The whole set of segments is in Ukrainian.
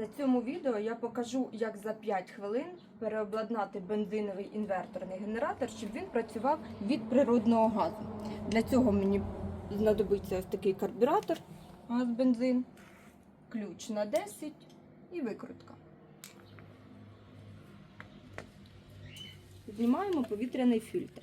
На цьому відео я покажу, як за 5 хвилин переобладнати бензиновий інверторний генератор, щоб він працював від природного газу. Для цього мені знадобиться ось такий карбюратор, газ-бензин, ключ на 10 і викрутка. Знімаємо повітряний фільтр.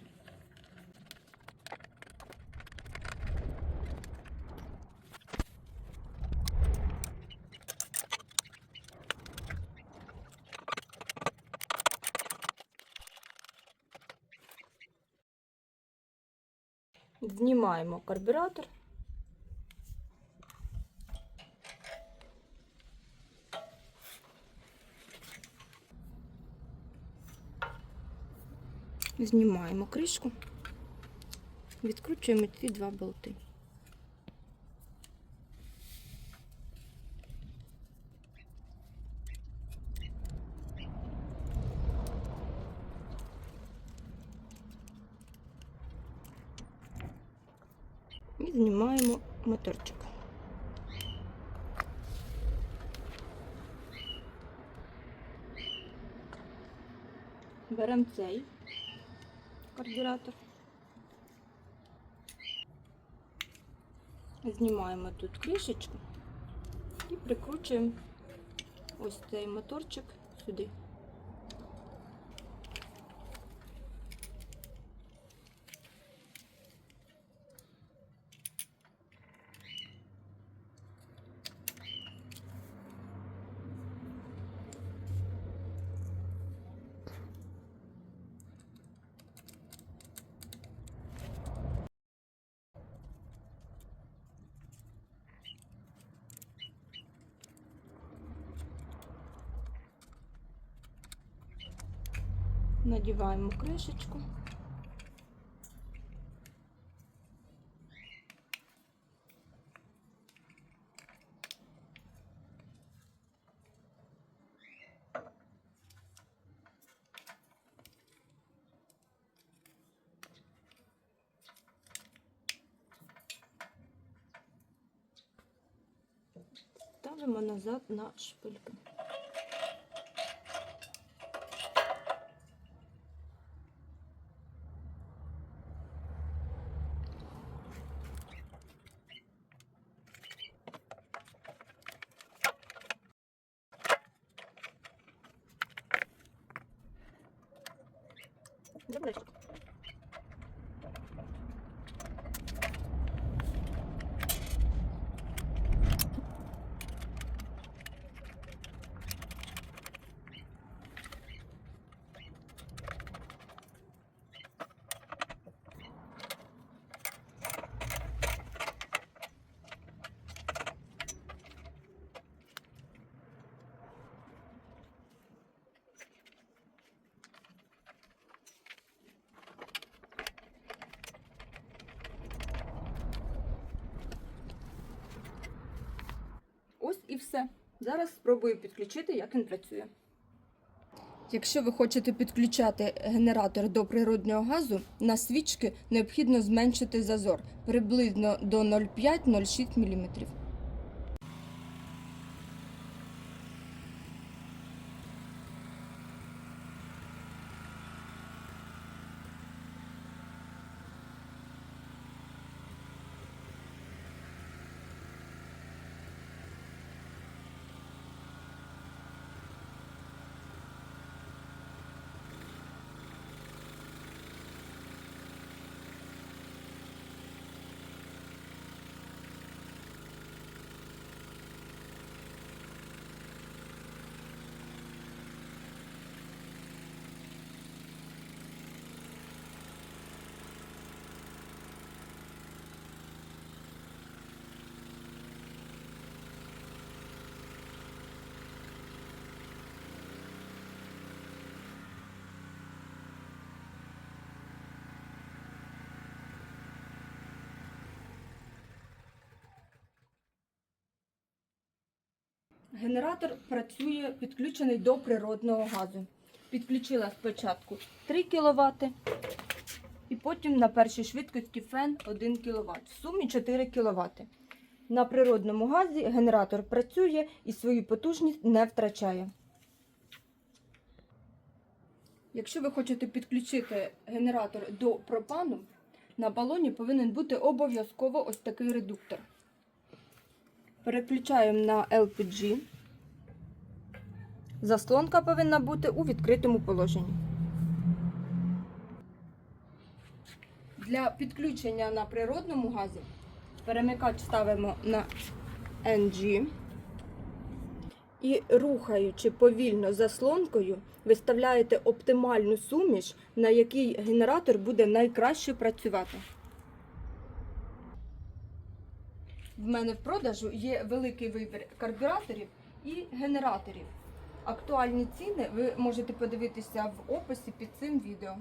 Знімаємо карбюратор. Знімаємо кришку, відкручуємо ці два болти. Знімаємо моторчик. Беремо цей карбюратор. Знімаємо тут кришечку і прикручуємо ось цей моторчик сюди. Надіваємо кришечку. Ставимо назад на шпильку. Добре. Все. Зараз спробую підключити, як він працює. Якщо ви хочете підключати генератор до природнього газу, на свічки необхідно зменшити зазор приблизно до 0,5-0,6 мм. Генератор працює підключений до природного газу. Підключила спочатку 3 кВт і потім на першій швидкості фен 1 кВт. В сумі 4 кВт. На природному газі генератор працює і свою потужність не втрачає. Якщо ви хочете підключити генератор до пропану, на балоні повинен бути обов'язково ось такий редуктор. Переключаємо на LPG. Заслонка повинна бути у відкритому положенні. Для підключення на природному газі перемикач ставимо на NG. І рухаючи повільно заслонкою, виставляєте оптимальну суміш, на якій генератор буде найкраще працювати. В мене в продажу є великий вибір карбюраторів і генераторів. Актуальні ціни ви можете подивитися в описі під цим відео.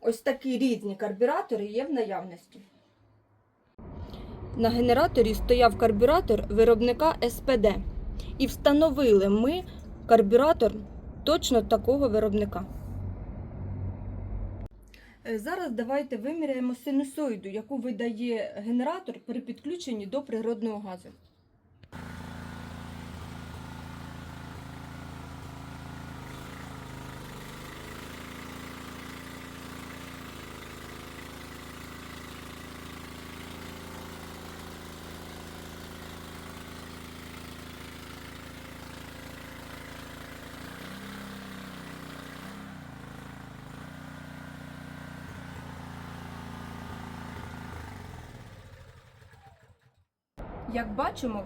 Ось такі різні карбюратори є в наявності. На генераторі стояв карбюратор виробника СПД. І встановили ми карбюратор точно такого виробника. Е, Зараз давайте виміряємо синусоїду, яку видає генератор при підключенні до природного газу. Як бачимо,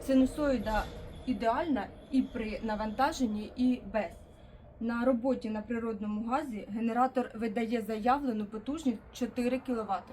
синусоїда ідеальна і при навантаженні, і без. На роботі на природному газі генератор видає заявлену потужність 4 кВт.